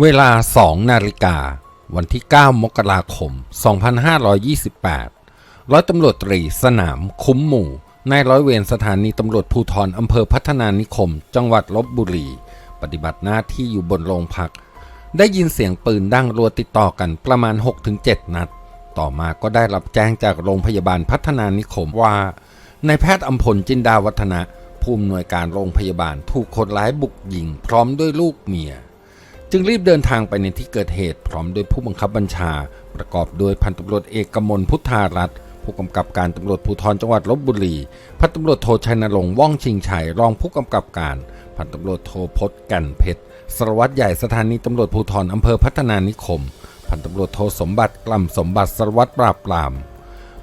เวลา 2 นาฬิกา วันที่ 9 มกราคม 2528 ร้อยตำรวจตรีสนามคุ้มหมู่ นายร้อยเวรสถานีตำรวจภูธรอำเภอพัฒนานิคม จังหวัดลบบุรี ปฏิบัติหน้าที่อยู่บนโรงพัก ได้ยินเสียงปืนดังรัวติดต่อกันประมาณ 6-7 นัด ต่อมาก็ได้รับแจ้งจากโรงพยาบาลพัฒนานิคมว่านายแพทย์อัมพลจินดาวัฒนะ ผู้อำนวยการโรงพยาบาลถูกคนร้ายบุกยิงพร้อมด้วยลูกเมีย จึงรีบเดินทางไปในที่เกิดเหตุพร้อมด้วยผู้บังคับบัญชา ประกอบด้วยพันตำรวจเอกกมลพุทธารัตน์ผู้กำกับการตำรวจภูธรจังหวัดลบบุรี พันตำรวจโทชัยนรงค์ว่องชิงชัยรองผู้กำกับการ พันตำรวจโทพจน์กันเพชรสารวัตรใหญ่สถานีตำรวจภูธรอำเภอพัฒนานิคม พันตำรวจโทสมบัติกล่ำสมบัติสารวัตรปราบปราม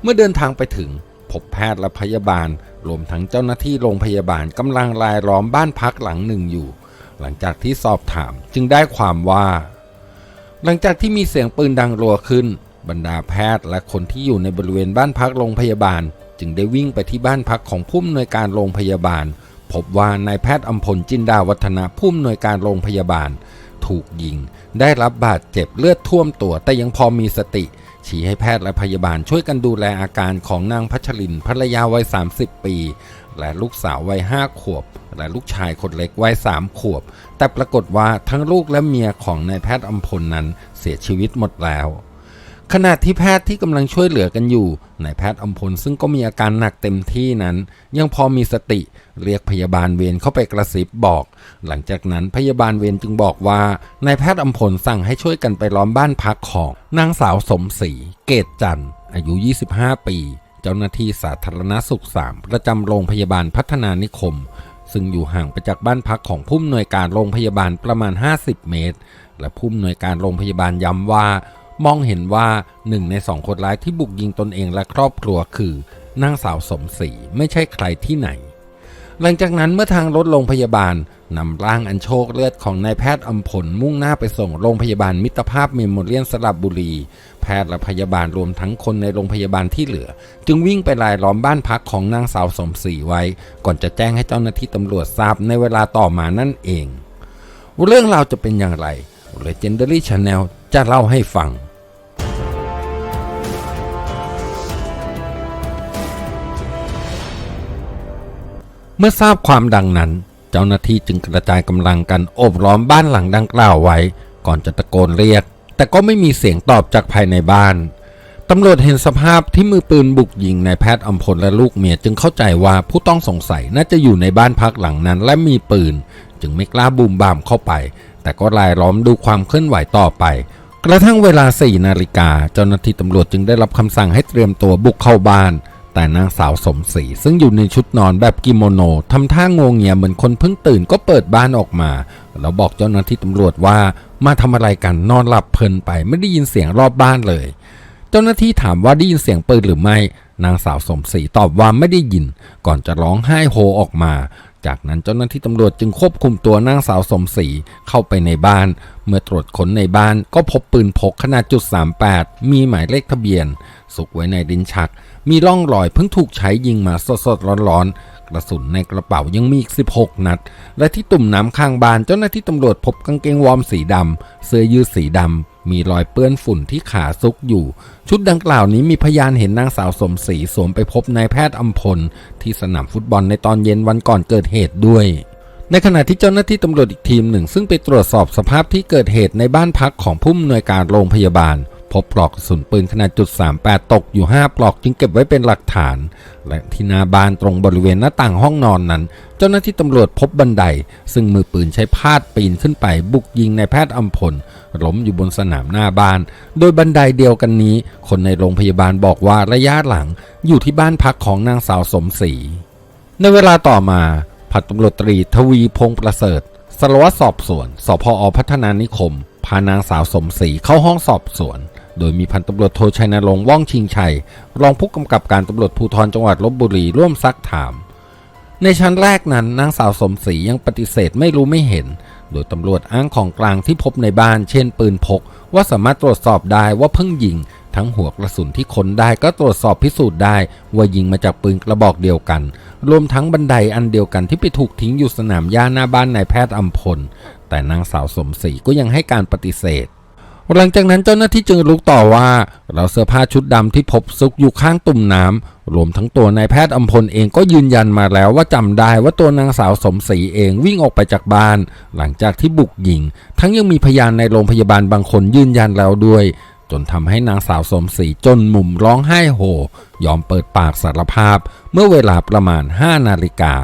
เมื่อเดินทางไปถึง พบแพทย์และพยาบาล รวมทั้งเจ้าหน้าที่โรงพยาบาลกำลังรายล้อมบ้านพักหลังหนึ่งอยู่ หลังจากที่สอบถามจึงได้ความว่า หลังจากที่มีเสียงปืนดังรัวขึ้น บรรดาแพทย์และคนที่อยู่ในบริเวณบ้านพักโรงพยาบาล จึงได้วิ่งไปที่บ้านพักของผู้อำนวยการโรงพยาบาล พบว่านายแพทย์อัมพลจินดาวัฒนะผู้อำนวยการโรงพยาบาล ถูกยิง ได้รับบาดเจ็บเลือดท่วมตัวแต่ยังพอมีสติชี้ให้แพทย์และพยาบาลช่วยกันดูแลอาการของนางพัชรินภรรยาวัย 30 ปี และลูกสาววัย5ขวบ และลูกชายคนเล็กวัย3ขวบ แต่ปรากฏว่าทั้งลูกและเมียของนายแพทย์อัมพลนั้นเสียชีวิตหมดแล้ว ขณะที่แพทย์ที่กำลังช่วยเหลือกันอยู่นายแพทย์อัมพลซึ่งก็มีอาการหนักเต็มที่นั้น ยังพอมีสติเรียกพยาบาลเวรเข้าไปกระซิบบอก หลังจากนั้นพยาบาลเวรจึงบอกว่านายแพทย์อัมพลสั่งให้ช่วยกันไปล้อมบ้านพักของนางสาวสมศรีเกตจันทร์อายุ 25 ปี เจ้าหน้าที่สาธารณสุข 3 ประจำโรงพยาบาลพัฒนานิคม ซึ่งอยู่ห่างไปจากบ้านพักของผู้อำนวยการโรงพยาบาลประมาณ 50 เมตร และผู้อำนวยการโรงพยาบาลย้ำว่า มองเห็นว่าหนึ่งในสองคนร้ายที่บุกยิงตนเองและครอบครัวคือ นางสาวสมศรีไม่ใช่ใครที่ไหน หลังจากนั้นเมื่อทางรถโรงพยาบาลนำร่างอันโชคเลือดของนายแพทย์อมพลมุ่งหน้าไปส่งโรงพยาบาลมิตรภาพเมมโมเรียนสระบุรี แพทย์และพยาบาลรวมทั้งคนในโรงพยาบาลที่เหลือ จึงวิ่งไปรายล้อมบ้านพักของนางสาวสมศรีไว้ ก่อนจะแจ้งให้เจ้าหน้าที่ตำรวจทราบในเวลาต่อมานั่นเอง เรื่องราวจะเป็นอย่างไร Legendary Channel จะเล่าให้ฟัง เมื่อทราบความดังนั้น เจ้าหน้าที่จึงกระจายกำลังกันโอบล้อมบ้านหลังดังกล่าวไว้ ก่อนจะตะโกนเรียก แต่ก็ไม่มีเสียงตอบจากภายในบ้านตำรวจเห็นสภาพที่มือปืนบุกยิงนายแพทย์อมพลและลูกเมียจึงเข้าใจว่าผู้ต้องสงสัยน่าจะอยู่ในบ้านพักหลังนั้นและมีปืน จึงไม่กล้าบูมบามเข้าไป แต่ก็รายล้อมดูความเคลื่อนไหวต่อไป กระทั่งเวลา4นาฬิกาเจ้าหน้าที่ตำรวจจึงได้รับคำสั่งให้เตรียมตัวบุกเข้าบ้าน แต่นางสาวสมศรีซึ่งอยู่ในชุดนอนแบบกิโมโนทำท่างงเงียเหมือนคนเพิ่งตื่นก็เปิดบ้านออกมา แล้วบอกเจ้าหน้าที่ตำรวจว่ามาทำอะไรกันนอนหลับเพลินไปไม่ได้ยินเสียงรอบบ้านเลย เจ้าหน้าที่ถามว่าได้ยินเสียงปืนหรือไม่ นางสาวสมศรีตอบว่าไม่ได้ยิน ก่อนจะร้องไห้โฮออกมา จากนั้นเจ้าหน้าที่ตำรวจจึงควบคุมตัวนางสาวสมศรีเข้าไปในบ้าน เมื่อตรวจค้นในบ้านก็พบปืนพกขนาดจุด38 มีหมายเลขทะเบียน สุกไว้ในดินชัก มีร่องรอยเพิ่งถูกใช้ยิงมาสดๆร้อนๆ กระสุนในกระเป๋ายังมีอีก 16 นัด และที่ตุ่มน้ำข้างบ้านเจ้าหน้าที่ตำรวจพบกางเกงวอร์มสีดำเสื้อยืดสีดำ มีรอยเปื้อนฝุ่นที่ขาซุกอยู่ ชุดดังกล่าวนี้มีพยานเห็นนางสาวสมศรีสวมไปพบนายแพทย์อัมพล ที่สนามฟุตบอลในตอนเย็นวันก่อนเกิดเหตุด้วย ในขณะที่เจ้าหน้าที่ตำรวจอีกทีมหนึ่ง ซึ่งไปตรวจสอบสภาพที่เกิดเหตุในบ้านพักของผู้อำนวยการโรงพยาบาล พบปลอกกระสุนปืนขนาดจุด38 ตกอยู่ 5 ปลอกจึงเก็บไว้เป็นหลักฐาน และที่หน้าบ้านตรงบริเวณหน้าต่างห้องนอนนั้น เจ้าหน้าที่ตำรวจพบบันได ซึ่งมือปืนใช้พาดปีนขึ้นไป บุกยิงในแพทย์อัมพลล้มอยู่บนสนามหน้าบ้าน โดยบันไดเดียวกันนี้ คนในโรงพยาบาลบอกว่าระยะหลัง อยู่ที่บ้านพักของนางสาวสมศรีในเวลาต่อมาพันตำรวจตรีทวีพงประเสริฐสารวัตรสอบสวนสพอพัฒนานิคม พานางสาวสมศรีเข้าห้องสอบสวน โดยมีพันตำรวจโทชัยนรงค์ว่องชิงชัย รองผู้กำกับการตำรวจภูธรจังหวัดลบบุรีร่วมซักถาม ในชั้นแรกนั้นนางสาวสมศรียังปฏิเสธไม่รู้ไม่เห็น โดยตำรวจอ้างของกลางที่พบในบ้าน เช่น ปืนพก ว่าสามารถตรวจสอบได้ว่าเพิ่งยิง ทั้งหัวกระสุนที่ค้นได้ก็ตรวจสอบพิสูจน์ได้ ว่ายิงมาจากปืนกระบอกเดียวกัน รวมทั้งบันไดอันเดียวกันที่ไปถูกทิ้งอยู่สนามหญ้าหน้าบ้านนายแพทย์อัมพล แต่นางสาวสมศรีก็ยังให้การปฏิเสธ หลังจากนั้นเจ้าหน้าที่จึงรู้ต่อว่าเราเสื้อผ้าชุดดำที่พบซุกอยู่ข้างตุ่มน้ำรวมทั้งตัวนายแพทย์อัมพลเองก็ยืนยันมาแล้วว่าจำได้ว่าตัวนางสาวสมศรีเองวิ่งออกไปจากบ้าน หลังจากที่บุกยิง ทั้งยังมีพยานในโรงพยาบาลบางคนยืนยันแล้วด้วย จนทำให้นางสาวสมศรีจนมุมร้องไห้โฮยอมเปิดปากสารภาพ เมื่อเวลาประมาณ5นาฬิกา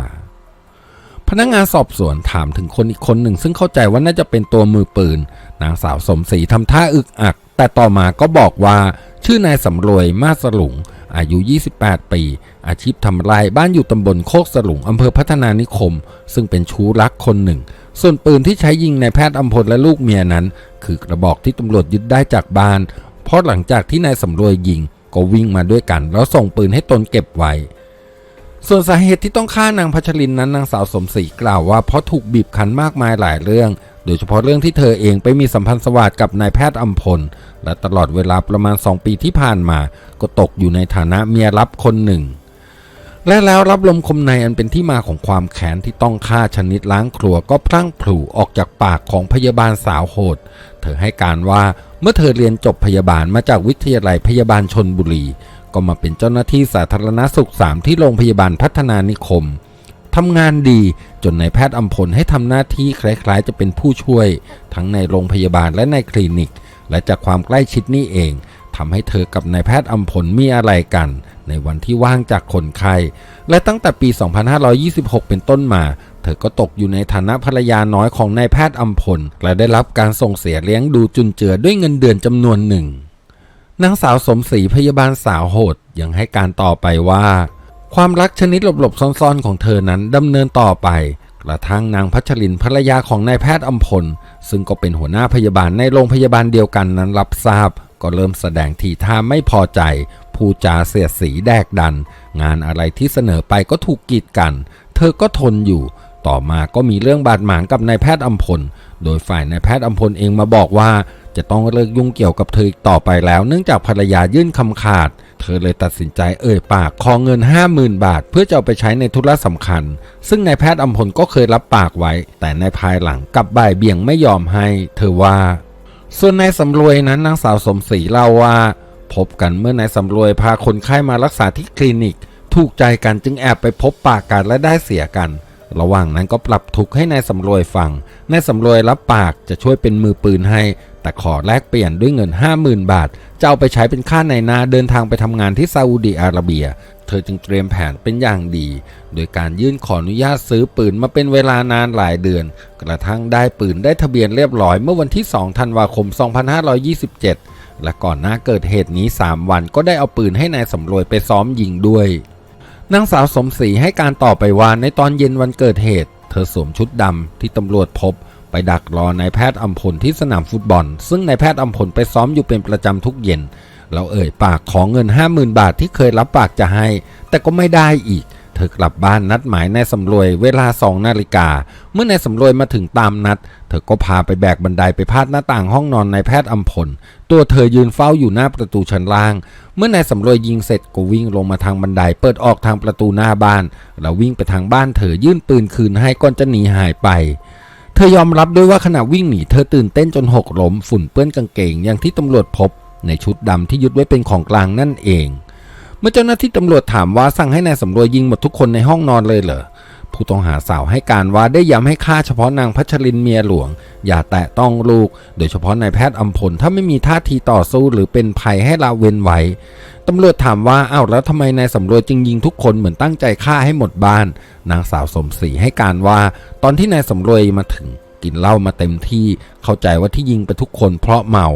พนักงานสอบสวนถามถึงคนอีกคนหนึ่ง ซึ่งเข้าใจว่าน่าจะเป็นตัวมือปืน นางสาวสมศรีทำท่าอึกอัก แต่ต่อมาก็บอกว่าชื่อนายสำรวยมาสลุง อายุ 28 ปี อาชีพทำไรบ้านอยู่ตำบลโคกสลุงอำเภอพัฒนานิคม ซึ่งเป็นชู้รักคนหนึ่ง ส่วนปืนที่ใช้ยิงนายแพทย์อัมพลและลูกเมียนั้น คือกระบอกที่ตำรวจยึดได้จากบ้าน เพราะหลังจากที่นายสำรวยยิง ก็วิ่งมาด้วยกัน แล้วส่งปืนให้ตนเก็บไว้ ส่วนสาเหตุที่ต้องฆ่านางพัชรินนั้นนางสาวสมศรีกล่าวว่าเพราะถูกบีบคั้นมากมายหลายเรื่อง โดยเฉพาะเรื่องที่เธอเองไปมีสัมพันธ์สวัสดิกับนายแพทย์อัมพล และตลอดเวลาประมาณ 2 ปีที่ผ่านมา ก็ตกอยู่ในฐานะเมียรับคนหนึ่ง และแล้วรับลมคมในอันเป็นที่มาของความแค้นที่ต้องฆ่าชนิดล้างครัวก็พลั่งพลูออกจากปากของพยาบาลสาวโหด เธอให้การว่าเมื่อเธอเรียนจบพยาบาลมาจากวิทยาลัยพยาบาลชนบุรี ก็มาเป็นเจ้าหน้าที่สาธารณสุข 3 ที่โรงพยาบาลพัฒนานิคมทำงานดีจนนายแพทย์อัมพลให้ทำหน้าที่คล้ายๆ จะเป็นผู้ช่วย ทั้งในโรงพยาบาลและในคลินิก และจากความใกล้ชิดนี่เองทำให้เธอกับนายแพทย์อัมพลมีอะไรกัน ในวันที่ว่างจากคนไข้และตั้งแต่ปี 2526 เป็นต้นมา เธอก็ตกอยู่ในฐานะภรรยาน้อยของนายแพทย์อัมพล และได้รับการส่งเสียเลี้ยงดูจุนเจือด้วยเงินเดือนจำนวนหนึ่ง นางสาวสมศรีพยาบาลสาวโหดยังให้การต่อไปว่า ความรักชนิดหลบๆซ่อนๆของเธอนั้นดำเนินต่อไป กระทั่งนางพัชรินภรรยาของนายแพทย์อัมพล ซึ่งก็เป็นหัวหน้าพยาบาลในโรงพยาบาลเดียวกันนั้นรับทราบ ก็เริ่มแสดงทีท่าไม่พอใจพูดจาเสียดสีแดกดัน งานอะไรที่เสนอไปก็ถูกกีดกัน เธอก็ทนอยู่ ต่อมาก็มีเรื่องบาดหมางกับนายแพทย์อัมพล โดยฝ่ายนายแพทย์อัมพลเองมาบอกว่า จะต้องเลิกยุ่งเกี่ยวกับเธออีกต่อไปแล้ว เนื่องจากภรรยายื่นคำขาด เธอเลยตัดสินใจเอ่ยปากขอเงิน 50,000 บาท เพื่อจะเอาไปใช้ในธุระสำคัญ ซึ่งนายแพทย์อัมพลก็เคยรับปากไว้ แต่ในภายหลังกลับบ่ายเบี่ยงไม่ยอมให้ เธอว่า ส่วนนายสำรวยนั้นนางสาวสมศรีเล่าว่าพบกันเมื่อนายสำรวยพาคนไข้มารักษาที่คลินิก ถูกใจกันจึงแอบไปพบปากกันและได้เสียกัน ระหว่างนั้นก็ปรับทุกข์ให้นายสำรวยฟังนายสำรวยรับปากจะช่วยเป็นมือปืนให้ แต่ขอแลกเปลี่ยนด้วยเงิน 50,000 บาท จะเอาไปใช้เป็นค่าในนาเดินทางไปทำงานที่ซาอุดีอาระเบีย เธอจึงเตรียมแผนเป็นอย่างดี โดยการยื่นขออนุญาตซื้อปืนมาเป็นเวลานานหลายเดือน กระทั่งได้ปืนได้ทะเบียนเรียบร้อยเมื่อวันที่ 2 ธันวาคม 2527 และก่อนหน้าเกิดเหตุนี้ 3 วันก็ได้เอาปืนให้นายสำรวยไปซ้อมยิงด้วย นางสาวสมศรีให้การต่อไปว่าในตอนเย็นวันเกิดเหตุ เธอสวมชุดดำที่ตำรวจพบ ไปดักรอนายแพทย์อัมพลที่สนามฟุตบอล ซึ่งนายแพทย์อัมพลไปซ้อมอยู่เป็นประจำทุกเย็น เราเอ่ยปากขอเงิน 50,000 บาทที่เคยรับปากจะให้ แต่ก็ไม่ได้อีก เธอกลับบ้านนัดหมายนายสำรวยเวลา2นาฬิกา เมื่อนายสำรวยมาถึงตามนัด เธอก็พาไปแบกบันไดไปพาดหน้าต่างห้องนอนนายแพทย์อัมพล ตัวเธอยืนเฝ้าอยู่หน้าประตูชั้นล่าง เมื่อนายสำรวยยิงเสร็จก็วิ่งลงมาทางบันได เปิดออกทางประตูหน้าบ้าน แล้ววิ่งไปทางบ้านเธอยื่นปืนคืนให้ก่อนจะหนีหายไปเธอยอมรับด้วยว่าขณะวิ่งหนีเธอตื่นเต้นจนหกล้มฝุ่นเปื้อนกางเกงอย่างที่ตำรวจพบ ในชุดดำที่ยึดไว้เป็นของกลางนั่นเอง มื่อเจ้าหน้าที่ตำรวจถามว่าสั่งให้นายสำรวยยิงหมดทุกคนในห้องนอนเลยเหรอผู้ต้องหาสาวให้การว่าได้ย้ำให้ฆ่าเฉพาะนางพัชรินเมียหลวง อย่าแตะต้องลูก โดยเฉพาะนายแพทย์อัมพลถ้าไม่มีท่าทีต่อสู้หรือเป็นภัยให้ละเว้นไว้ตำรวจถามว่าอ้าวแล้วทำไมนายสำรวยจึงยิงทุกคนเหมือนตั้งใจฆ่าให้หมดบ้าน นางสาวสมศรีให้การว่า ตอนที่นายสำรวยมาถึงกินเหล้ามาเต็มที่เข้าใจว่าที่ยิงไปทุกคนเพราะเมา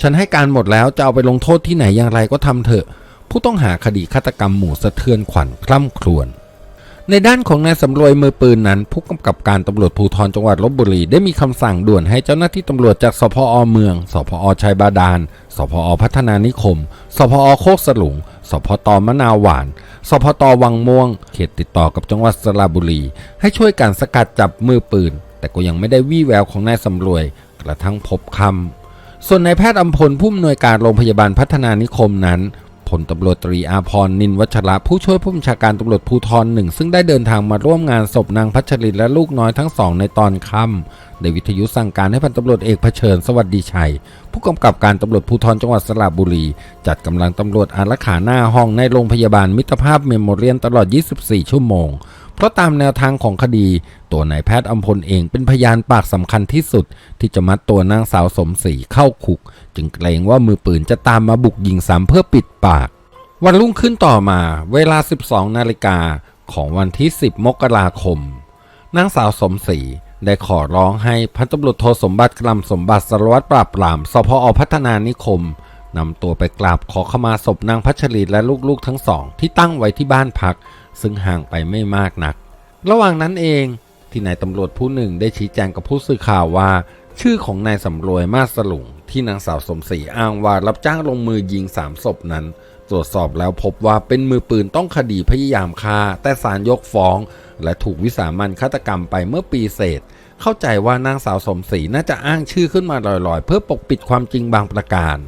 ฉันให้การหมดแล้วจะเอาไปลงโทษที่ไหนอย่างไรก็ทำเถอะ ผู้ต้องหาคดีฆาตกรรมหมู่สะเทือนขวัญคล่ำครวญในด้านของนายสำรวยมือปืนนั้น ผู้กำกับการตำรวจภูธรจังหวัดลบบุรีได้มีคำสั่งด่วนให้เจ้าหน้าที่ตำรวจจากสพอเมือง สพอชัยบาดาล สพอพัฒนานิคม สพอโคกสลุง สพตมะนาวหวาน สพตวังม่วง เขตติดต่อกับจังหวัดสระบุรี ให้ช่วยกันสกัดจับมือปืน แต่ก็ยังไม่ได้วี่แววของนายสำรวย กระทั่งพบคำส่วนนายแพทย์อัมพลผู้อำนวยการโรงพยาบาลพัฒนานิคมนั้น พลตำรวจตรีอาพรนินวัชระผู้ช่วยผู้บัญชาการตำรวจภูธรหนึ่งซึ่งได้เดินทางมาร่วมงานศพนางพัชรินและลูกน้อยทั้งสองในตอนค่ำได้วิทยุสั่งการให้พันตำรวจเอกเผชิญสวัสดีชัย ผู้กำกับการตำรวจภูธรจังหวัดสระบุรี จัดกำลังตำรวจอารักขาหน้าห้องในโรงพยาบาลมิตรภาพเมมโมเรียนตลอด 24 ชั่วโมง เพราะตามแนวทางของคดี ตัวนายแพทย์อำพลเองเป็นพยานปากสำคัญที่สุด ที่จะมัดตัวนางสาวสมศรีเข้าคุก จึงเกรงว่ามือปืนจะตามมาบุกยิงซ้ำเพื่อปิดปาก วันรุ่งขึ้นต่อมา เวลา 12 นาฬิกาของวันที่ 10 มกราคม นางสาวสมศรีได้ขอร้องให้พันตำรวจโทสมบัติกลัมสมบัติสารวัตรปราบปรามสพอพัฒนานิคมนำตัวไปกราบขอขมาศพนางพัชรีและลูกๆทั้งสอง ที่ตั้งไว้ที่บ้านพัก ซึ่งห่างไปไม่มากนัก ระหว่างนั้นเองที่นายตำรวจผู้หนึ่งได้ชี้แจงกับผู้สื่อข่าวว่า ชื่อของนายสำรวยมาสลุงที่นางสาวสมศรีอ้างว่ารับจ้างลงมือยิงสามศพนั้น ตรวจสอบแล้วพบว่าเป็นมือปืนต้องคดีพยายามฆ่า แต่ศาลยกฟ้อง และถูกวิสามันฆาตกรรมไปเมื่อปีเศษ เข้าใจว่านางสาวสมศรีน่าจะอ้างชื่อขึ้นมาลอยๆ เพื่อปกปิดความจริงบางประการ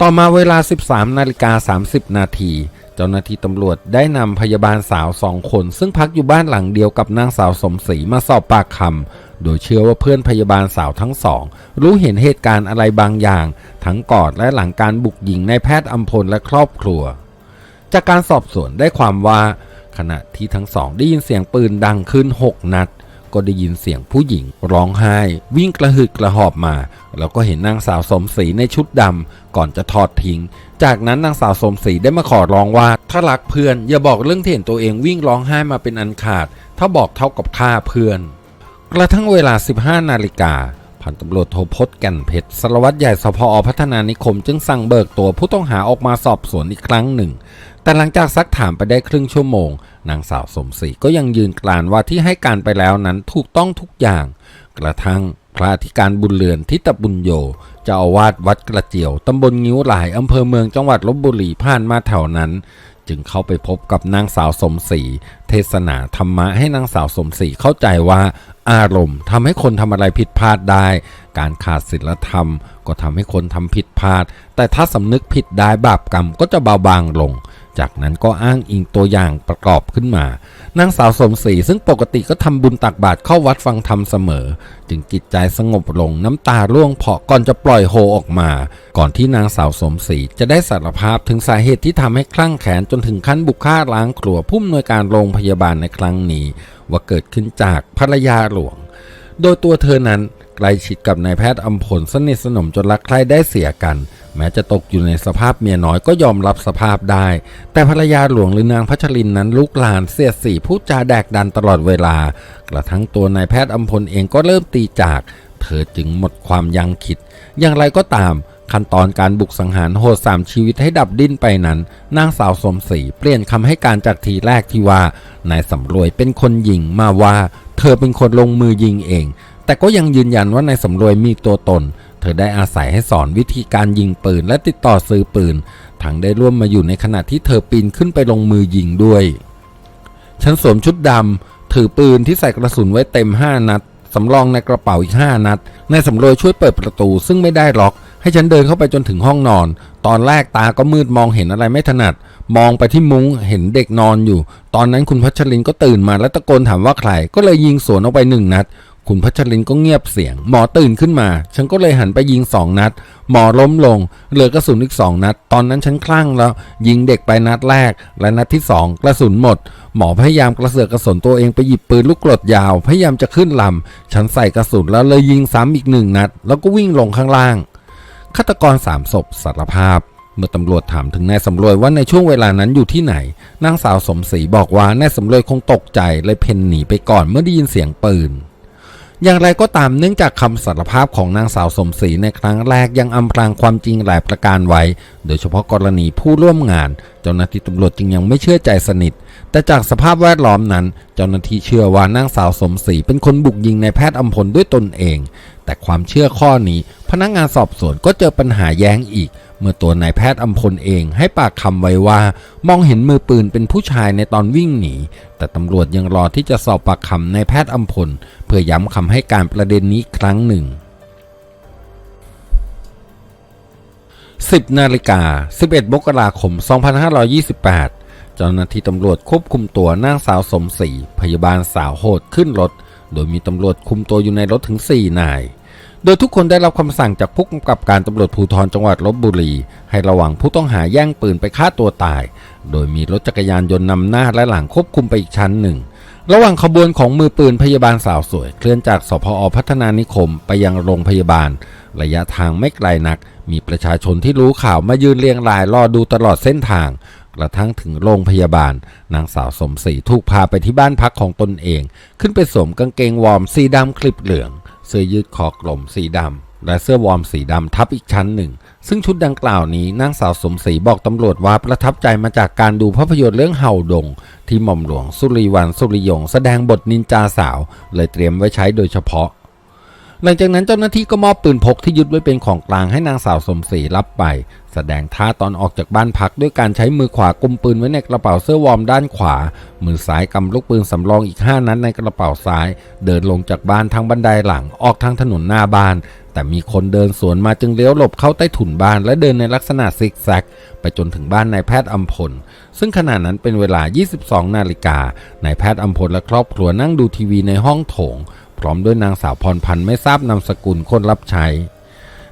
ต่อมาเวลา 13นาฬิกา30นาที เจ้าหน้าที่ตำรวจได้นำพยาบาลสาวสองคน ซึ่งพักอยู่บ้านหลังเดียวกับนางสาวสมศรีมาสอบปากคำโดยเชื่อว่าเพื่อนพยาบาลสาวทั้งสอง รู้เห็นเหตุการณ์อะไรบางอย่าง ทั้งก่อนและหลังการบุกยิงในแพทย์อัมพลและครอบครัว จากการสอบสวนได้ความว่า ขณะที่ทั้งสองได้ยินเสียงปืนดังขึ้น 6 นัด ก็ได้ยินเสียงผู้หญิง ร้องไห้ วิ่งกระหึกกระหอบมา แล้วก็เห็นนางสาวสมศรีในชุดดำก่อนจะทอดทิ้ง จากนั้นนางสาวสมศรีได้มาขอร้องว่า ถ้ารักเพื่อน อย่าบอกเรื่องที่เห็นตัวเองวิ่งร้องไห้มาเป็นอันขาด ถ้าบอกเท่ากับฆ่าเพื่อน กระทั่งเวลา 15 นาฬิกาพันตำรวจโทพจน์แก่นเพชรสารวัตรใหญ่สพอพัฒนานิคม จึงสั่งเบิกตัวผู้ต้องหาออกมาสอบสวนอีกครั้งหนึ่ง แต่หลังจากซักถามไปได้ครึ่งชั่วโมง นางสาวสมศรีก็ยังยืนกรานว่าที่ให้การไปแล้วนั้นถูกต้องทุกอย่าง กระทั่งพระอธิการบุญเรือนทิตบุญโยเจ้าอาวาสวัดกระเจียวตำบลงิ้วหลายอำเภอเมืองจังหวัดลบบุรีผ่านมาแถวนั้น จึงเข้าไปพบกับนางสาวสมศรีเทศนาธรรมะให้นางสาวสมศรีเข้าใจว่าอารมณ์ทำให้คนทำอะไรผิดพลาดได้ การขาดศีลธรรม ก็ทำให้คนทำผิดพลาด แต่ถ้าสำนึกผิดได้บาปกรรมก็จะเบาบางลง จากนั้นก็อ้างอิงตัวอย่างประกอบขึ้นมา นางสาวสมศรีซึ่งปกติก็ทำบุญตักบาตรเข้าวัดฟังธรรมเสมอ จึงจิตใจสงบลงน้ำตาร่วงเพาะก่อนจะปล่อยโฮออกมา ก่อนที่นางสาวสมศรีจะได้สารภาพถึงสาเหตุที่ทำให้คลั่งแขนจนถึงขั้นบุกฆ่าล้างครัวผู้อำนวยการโรงพยาบาลในครั้งนี้ ว่าเกิดขึ้นจากภรรยาหลวง โดยตัวเธอนั้น ใกล้ชิดกับนายแพทย์อัมพลสนิทสนมจนรักใคร่ได้เสียกัน แม้จะตกอยู่ในสภาพเมียน้อยก็ยอมรับสภาพได้ แต่ภรรยาหลวงหรือนางพัชรินนั้นลูกหลานเสียสีพูดจาแดกดันตลอดเวลา กระทั่งตัวนายแพทย์อัมพลเองก็เริ่มตีจาก เธอจึงหมดความยังคิด อย่างไรก็ตามขั้นตอนการบุกสังหารโหดสามชีวิตให้ดับดิ้นไปนั้น นางสาวสมศรีเปลี่ยนคำให้การจากทีแรกที่ว่านายสำรวยเป็นคนยิงมาว่า เธอเป็นคนลงมือยิงเอง แต่ก็ยังยืนยันว่านายสำรวยมีตัวตน เธอได้อาศัยให้สอนวิธีการยิงปืนและติดต่อซื้อปืน ทั้งได้ร่วมมาอยู่ในขณะที่เธอปีนขึ้นไปลงมือยิงด้วย ฉันสวมชุดดำถือปืนที่ใส่กระสุนไว้เต็ม 5 นัดสำรองในกระเป๋าอีก 5 นัด นายสำรวยช่วยเปิดประตูซึ่งไม่ได้ล็อก ให้ฉันเดินเข้าไปจนถึงห้องนอน ตอนแรกตาก็มืดมองเห็นอะไรไม่ถนัด มองไปที่มุ้งเห็นเด็กนอนอยู่ ตอนนั้นคุณพัชรินก็ตื่นมาและตะโกนถามว่าใคร ก็เลยยิงสวนออกไปหนึ่งนัด คุณพัชรินก็เงียบเสียง หมอตื่นขึ้นมา ฉันก็เลยหันไปยิงสองนัด หมอล้มลง เหลือกระสุนอีกสองนัด ตอนนั้นฉันคลั่งแล้ว ยิงเด็กไปนัดแรก และนัดที่สองกระสุนหมด หมอพยายามกระเสือกกระสนตัวเองไปหยิบปืนลูกกรดยาว พยายามจะขึ้นลำ ฉันใส่กระสุนแล้วเลยยิงซ้ำอีกหนึ่งนัด แล้วก็วิ่งลงข้างล่าง ฆาตกรสามศพสารภาพเมื่อตำรวจถามถึงนายสำรวยว่าในช่วงเวลานั้นอยู่ที่ไหน นางสาวสมศรีบอกว่านายสำรวยคงตกใจเลยเพ่นหนีไปก่อนเมื่อได้ยินเสียงปืน อย่างไรก็ตามเนื่องจากคำสารภาพของนางสาวสมศรีในครั้งแรกยังอำพรางความจริงหลายประการไว้ โดยเฉพาะกรณีผู้ร่วมงาน เจ้าหน้าที่ตำรวจจึงยังไม่เชื่อใจสนิท แต่จากสภาพแวดล้อมนั้น เจ้าหน้าที่เชื่อว่านางสาวสมศรีเป็นคนบุกยิงในแพทย์อัมพลด้วยตนเอง แต่ความเชื่อข้อนี้ พนักงานสอบสวนก็เจอปัญหาแย้งอีก เมื่อตัวนายแพทย์อัมพลเองให้ปากคำไว้ว่า มองเห็นมือปืนเป็นผู้ชายในตอนวิ่งหนี แต่ตำรวจยังรอที่จะสอบปากคำนายแพทย์อัมพล เพื่อย้ำคำให้การประเด็นนี้ครั้งหนึ่ง10นาฬิกา 11 มกราคม 2528 เจ้าหน้าที่ตำรวจควบคุมตัวนางสาวสมศรีพยาบาลสาวโหดขึ้นรถ โดยมีตำรวจคุมตัวอยู่ในรถถึง 4 นาย โดยทุกคนได้รับคำสั่งจากผู้กำกับการตำรวจภูธรจังหวัดลบบุรี ให้ระวังผู้ต้องหาแย่งปืนไปฆ่าตัวตาย โดยมีรถจักรยานยนต์นำหน้าและหลังควบคุมไปอีกชั้นหนึ่ง ระหว่างขบวนของมือปืนพยาบาลสาวสวย เคลื่อนจากสพอพัฒนานิคมไปยังโรงพยาบาล ระยะทางไม่ไกลนัก มีประชาชนที่รู้ข่าวมายืนเรียงรายรอดูตลอดเส้นทางกระทั่งถึงโรงพยาบาล นางสาวสมศรีถูกพาไปที่บ้านพักของตนเอง ขึ้นไปสวมกางเกงวอร์มสีดำคลิปเหลือง เสื้อยืดคอกลมสีดำและเสื้อวอร์มสีดำทับอีกชั้นหนึ่ง ซึ่งชุดดังกล่าวนี้นางสาวสมศรีบอกตำรวจว่าประทับใจมาจากการดูภาพยนตร์เรื่องเห่าดง ที่หม่อมหลวงสุริวันสุริยง แสดงบทนินจาสาว เลยเตรียมไว้ใช้โดยเฉพาะ หลังจากนั้นเจ้าหน้าที่ก็มอบปืนพกที่ยึดไว้เป็นของกลางให้นางสาวสมศรีรับไป แสดงท่าตอนออกจากบ้านพักด้วยการใช้มือขวากุมปืนไว้ในกระเป๋าเสื้อวอร์มด้านขวา มือซ้ายกำลูกปืนสำรองอีก5นัดในกระเป๋าซ้าย เดินลงจากบ้านทางบันไดหลังออกทางถนนหน้าบ้าน แต่มีคนเดินสวนมาจึงเลี้ยวหลบเข้าใต้ถุนบ้าน และเดินในลักษณะซิกแซก ไปจนถึงบ้านนายแพทย์อัมพล ซึ่งขณะนั้นเป็นเวลา 22 นาฬิกานายแพทย์อัมพลและครอบครัวนั่งดูทีวีในห้องโถง พร้อมด้วยนางสาวพรพันธ์ไม่ทราบนามสกุลคนรับใช้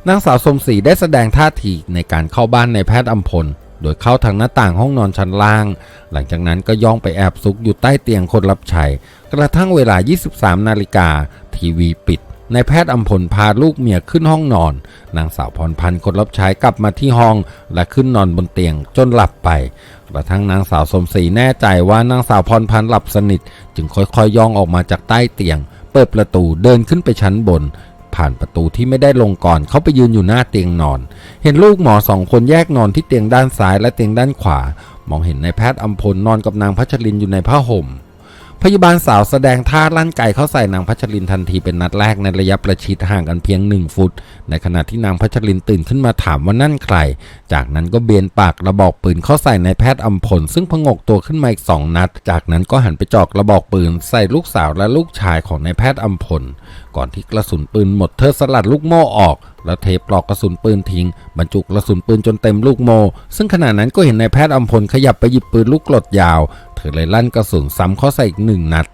นางสาวสมศรีได้แสดงท่าทีในการเข้าบ้านในแพทย์อัมพล โดยเข้าทางหน้าต่างห้องนอนชั้นล่าง หลังจากนั้นก็ย่องไปแอบซุกอยู่ใต้เตียงคนรับใช้กระทั่งเวลา 23 นาฬิกา ทีวีปิดนายแพทย์อัมพลพาลูกเมียขึ้นห้องนอน นางสาวพรพันธ์คนรับใช้กลับมาที่ห้อง และขึ้นนอนบนเตียงจนหลับไป กระทั่งนางสาวสมศรีแน่ใจว่านางสาวพรพันธ์หลับสนิท จึงค่อยๆย่องออกมาจากใต้เตียง เปิดประตูเดินขึ้นไปชั้นบน ผ่านประตูที่ไม่ได้ลงก่อนเขาไปยืนอยู่หน้าเตียงนอน เห็นลูกหมอสองคนแยกนอนที่เตียงด้านซ้ายและเตียงด้านขวา มองเห็นนายแพทย์อัมพลนอนกับนางพัชรินอยู่ในผ้าห่ม พยาบาลสาวแสดงท่าลั่นไกเข้าใส่นางพัชรินทันทีเป็นนัดแรกในระยะประชิดห่างกันเพียงหนึ่งฟุต ในขณะที่นางพัชรินตื่นขึ้นมาถามว่านั่นใคร จากนั้นก็เบียนปากระบอกปืนเข้าใส่ในแพทย์อัมพล ซึ่งพงกตัวขึ้นมาอีกสองนัด จากนั้นก็หันไปจอกระบอกปืนใส่ลูกสาวและลูกชายของนายแพทย์อัมพล ก่อนที่กระสุนปืนหมดเธอสลัดลูกโม่ออกแล้วเทปลอกกระสุนปืนทิ้งบรรจุกระสุนปืนจนเต็มลูกโม ซึ่งขณะนั้นก็เห็นนายแพทย์อัมพลขยับไปหยิบปืนลูกกรดยาว เธอเลยลั่นกระสุนซ้ำเข้าใส่อีกหนึ่งนัด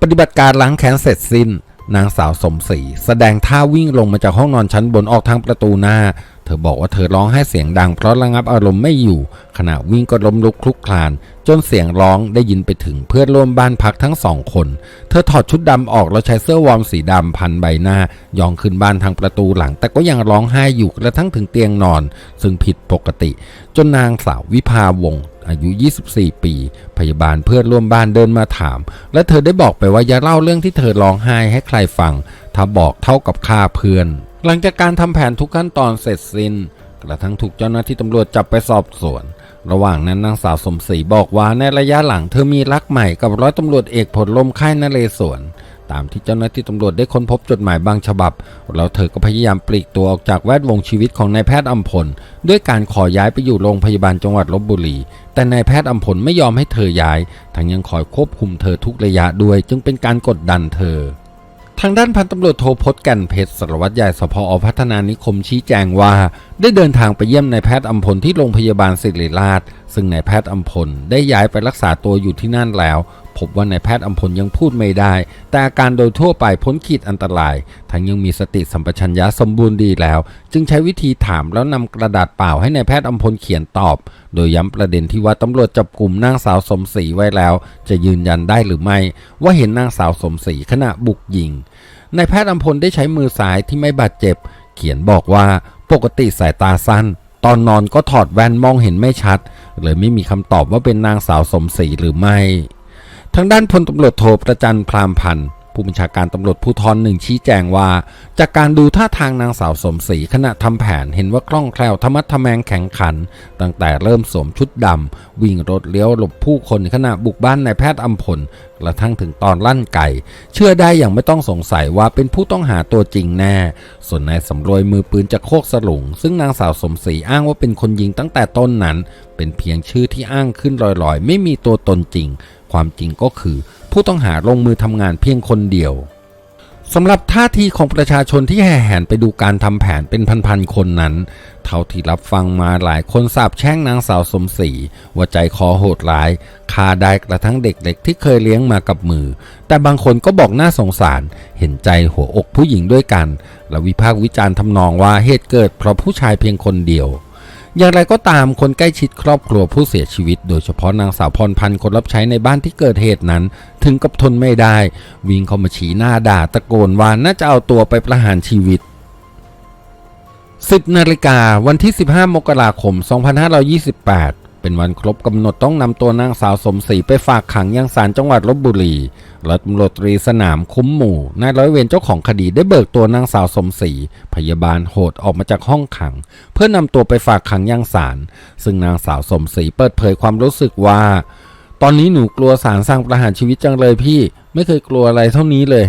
ปฏิบัติการล้างแค้นเสร็จสิ้น นางสาวสมศรีแสดงท่าวิ่งลงมาจากห้องนอนชั้นบนออกทางประตูหน้า เธอบอกว่าเธอร้องไห้เสียงดังเพราะระงับอารมณ์ไม่อยู่ ขณะวิ่งก็ล้มลุกคลุกคลาน จนเสียงร้องได้ยินไปถึงเพื่อนร่วมบ้านพักทั้งสองคน เธอถอดชุดดำออกแล้วใช้เสื้อวอร์มสีดำพันใบหน้ายองขึ้นบ้านทางประตูหลัง แต่ก็ยังร้องไห้อยู่กระทั่งถึงเตียงนอน ซึ่งผิดปกติ จนนางสาววิภาวง อายุ 24 ปี พยาบาลเพื่อนร่วมบ้านเดินมาถาม และเธอได้บอกไปว่าอย่าเล่าเรื่องที่เธอร้องไห้ให้ใครฟัง ถ้าบอกเท่ากับฆ่าเพื่อน หลังจากการทำแผนทุกขั้นตอนเสร็จสิ้น กระทั่งถูกเจ้าหน้าที่ตำรวจจับไปสอบสวน ระหว่างนั้นนางสาวสมศรีบอกว่าในระยะหลังเธอมีรักใหม่กับร้อยตำรวจเอกผลลมค่ายนเรศวร ตามที่เจ้าหน้าที่ตำรวจได้ค้นพบจดหมายบางฉบับ แล้วเธอก็พยายามปลีกตัวออกจากแวดวงชีวิตของนายแพทย์อัมพล ด้วยการขอย้ายไปอยู่โรงพยาบาลจังหวัดลบบุรี แต่นายแพทย์อัมพลไม่ยอมให้เธอย้าย ทั้งยังคอยควบคุมเธอทุกระยะด้วย จึงเป็นการกดดันเธอทางด้านพันตำรวจโทพจน์แกันเพชรสารวัตรใหญ่สพอพัฒนานิคมชี้แจงว่า ได้เดินทางไปเยี่ยมนายแพทย์อัมพลที่โรงพยาบาลศิริราช ซึ่งนายแพทย์อัมพลได้ย้ายไปรักษาตัวอยู่ที่นั่นแล้วพบว่านายแพทย์อัมพลยังพูดไม่ได้ แต่อาการโดยทั่วไปพ้นขีดอันตราย ทั้งยังมีสติสัมปชัญญะสมบูรณ์ดีแล้ว จึงใช้วิธีถามแล้วนำกระดาษเปล่าให้นายแพทย์อัมพลเขียนตอบ โดยย้ำประเด็นที่ว่าตำรวจจับกลุ่มนางสาวสมศรีไว้แล้ว จะยืนยันได้หรือไม่ ว่าเห็นนางสาวสมศรีขณะบุกยิงนายแพทย์อัมพลได้ใช้มือซ้ายที่ไม่บาดเจ็บ เขียนบอกว่าปกติสายตาสั้นตอนนอนก็ถอดแว่นมองเห็นไม่ชัด เลยไม่มีคำตอบว่าเป็นนางสาวสมศรีหรือไม่ ทางด้านพลตำรวจโทประจันพรามพันธ์ผู้บัญชาการตำรวจภูธรหนึ่งชี้แจงว่า จากการดูท่าทางนางสาวสมศรีขณะทำแผนเห็นว่าคล่องแคล่วธรรมัดทแมงแข็งขัน ตั้งแต่เริ่มสวมชุดดำ วิ่งรถเลี้ยวหลบผู้คนขณะบุกบ้านนายแพทย์อัมพลกระทั่งถึงตอนลั่นไก่ เชื่อได้อย่างไม่ต้องสงสัยว่าเป็นผู้ต้องหาตัวจริงแน่ ส่วนนายสำรวยมือปืนจากโคกสลุง ซึ่งนางสาวสมศรีอ้างว่าเป็นคนยิงตั้งแต่ต้นนั้น เป็นเพียงชื่อที่อ้างขึ้นลอยๆ ไม่มีตัวตนจริง ความจริงก็คือ ผู้ต้องหาลงมือทำงานเพียงคนเดียวสำหรับท่าทีของประชาชนที่แห่แหนไปดูการทำแผนเป็นพันๆคนนั้น เท่าที่รับฟังมาหลายคนสาบแช่งนางสาวสมศรีว่าใจคอโหดร้ายฆ่าได้กระทั่งเด็กเล็กที่เคยเลี้ยงมากับมือ แต่บางคนก็บอกน่าสงสารเห็นใจหัวอกผู้หญิงด้วยกัน และวิพากษ์วิจารณ์ทำนองว่าเหตุเกิดเพราะผู้ชายเพียงคนเดียว อย่างไรก็ตามคนใกล้ชิดครอบครัวผู้เสียชีวิต โดยเฉพาะนางสาวพรพันธ์คนรับใช้ในบ้านที่เกิดเหตุนั้น ถึงกับทนไม่ได้ วิ่งเข้ามาชี้หน้าด่าตะโกนว่าน่าจะเอาตัวไปประหารชีวิต10นาฬิกาวันที่ 15 มกราคม 2528 เป็นวันครบกำหนดต้องนำตัวนางสาวสมศรีไปฝากขังยังศาลจังหวัดลบบุรีและตำรวจตรีสนามคุ้มหมู่นายร้อยเวรเจ้าของคดีได้เบิกตัวนางสาวสมศรีพยาบาลโหดออกมาจากห้องขัง เพื่อนำตัวไปฝากขังยังศาลซึ่งนางสาวสมศรีเปิดเผยความรู้สึกว่า ตอนนี้หนูกลัวศาลสั่งประหารชีวิตจังเลยพี่ ไม่เคยกลัวอะไรเท่านี้เลย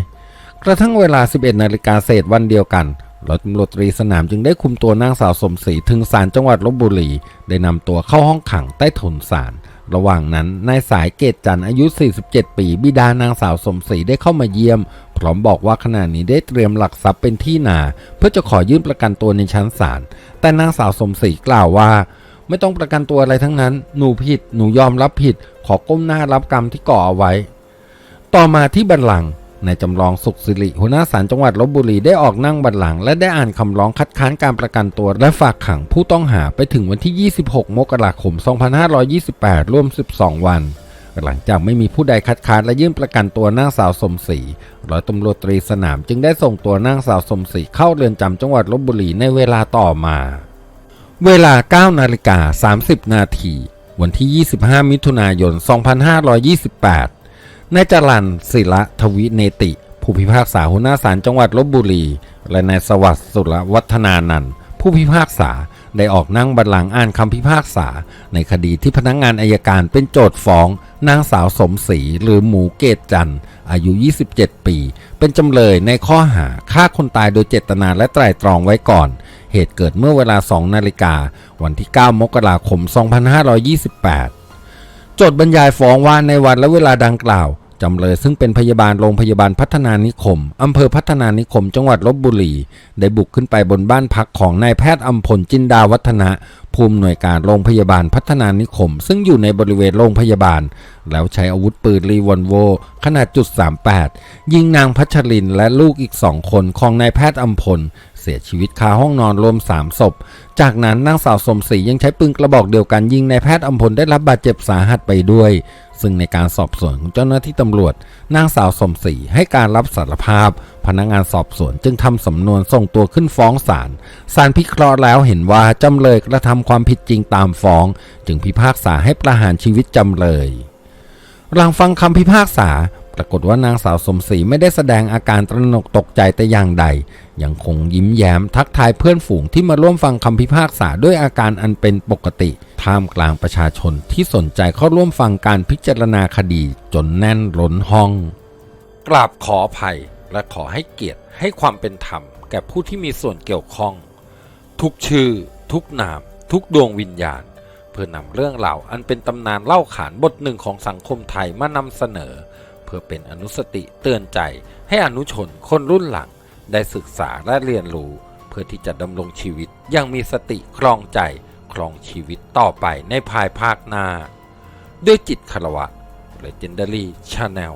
กระทั่งเวลา 11นาฬิกาเศษวันเดียวกัน ร้อยตำรวจตรีสนามจึงได้คุมตัวนางสาวสมศรีถึงศาลจังหวัดลบบุรี ได้นำตัวเข้าห้องขังใต้ถุนศาล ระหว่างนั้นนายสายเกตจันทร์อายุ 47 ปี บิดานางสาวสมศรีได้เข้ามาเยี่ยม พร้อมบอกว่าขณะนี้ได้เตรียมหลักทรัพย์เป็นที่นา เพื่อจะขอยื่นประกันตัวในชั้นศาล แต่นางสาวสมศรีกล่าวว่า ไม่ต้องประกันตัวอะไรทั้งนั้น หนูผิด หนูยอมรับผิด ขอก้มหน้ารับกรรมที่ก่อเอาไว้ ต่อมาที่บัลลังก์ นายจำลองสุขสิริหัวหน้าศาลจังหวัดลบบุรีได้ออกนั่งบัลลังก์และได้อ่านคำร้องคัดค้านการประกันตัวและฝากขังผู้ต้องหาไปถึงวันที่ 26 มกราคม 2528 ร่วม 12 วัน หลังจากไม่มีผู้ใดคัดค้านและยื่นประกันตัวนางสาวสมศรีร้อยตำรวจตรีสนามจึงได้ส่งตัวนางสาวสมศรีเข้าเรือนจำจังหวัดลบบุรีในเวลาต่อมา เวลา 9 นาฬิกา 30 นาทีวันที่ 25 มิถุนายน 2528 นายจรันศิระทวิเนติ ผู้พิพากษาหัวหน้าศาลจังหวัดลบบุรี และนายสวัสดิ์สุรวัฒนานันท์ผู้พิพากษาได้ออกนั่งบัลลังก์อ่านคำพิพากษา ในคดีที่พนักงานอายการเป็นโจทย์ฟ้อง นางสาวสมศรีหรือหมูเกตจันทร์อายุ 27 ปี เป็นจำเลยในข้อหาฆ่าคนตายโดยเจตนาและไตร่ตรองไว้ก่อน เหตุเกิดเมื่อเวลา 2 นาฬิกา วันที่ 9 มกราคม 2528 โจทย์บรรยายฟ้องว่าในวันและเวลาดังกล่าว จำเลยซึ่งเป็นพยาบาลโรงพยาบาลพัฒนานิคม อำเภอพัฒนานิคม จังหวัดลบบุรี ได้บุกขึ้นไปบนบ้านพักของนายแพทย์อัมพลจินดาวัฒนะภูมิหน่วยการโรงพยาบาลพัฒนานิคม ซึ่งอยู่ในบริเวณโรงพยาบาล แล้วใช้อาวุธปืนรีวอลโวขนาดจุด38 ยิงนางพัชรินและลูกอีกสองคนของนายแพทย์อัมพล เสียชีวิตคาห้องนอนรวม3ศพ จากนั้นนางสาวสมศรียังใช้ปืนกระบอกเดียวกันยิงนายแพทย์อัมพลได้รับบาดเจ็บสาหัสไปด้วย ซึ่งในการสอบสวนของเจ้าหน้าที่ตำรวจนางสาวสมศรีให้การรับสารภาพ พนักงานสอบสวนจึงทำสำนวนส่งตัวขึ้นฟ้องศาลศาลพิเคราะห์แล้วเห็นว่าจำเลยกระทำความผิดจริงตามฟ้อง จึงพิพากษาให้ประหารชีวิตจำเลย หลังฟังคำพิพากษา ปรากฏว่านางสาวสมศรีไม่ได้แสดงอาการตระหนกตกใจแต่อย่างใด ยังคงยิ้มแย้มทักทายเพื่อนฝูงที่มาร่วมฟังคำพิพากษาด้วยอาการอันเป็นปกติ ท่ามกลางประชาชนที่สนใจเข้าร่วมฟังการพิจารณาคดีจนแน่นล้นห้อง กราบขออภัยและขอให้เกียรติให้ความเป็นธรรม แก่ผู้ที่มีส่วนเกี่ยวข้อง ทุกชื่อ ทุกนาม ทุกดวงวิญญาณ เพื่อนำเรื่องราวอันเป็นตำนานเล่าขานบทหนึ่งของสังคมไทยมานำเสนอ พื่อเป็นอนุสติเตือนใจให้อนุชนคนรุ่นหลัง ได้ศึกษาและเรียนรู้ เพื่อที่จะดำรงชีวิตอยังมีสติครองใจครองชีวิตต่อไปในภายภาคหน้า ด้วยจิตคารวะ Legendary Channel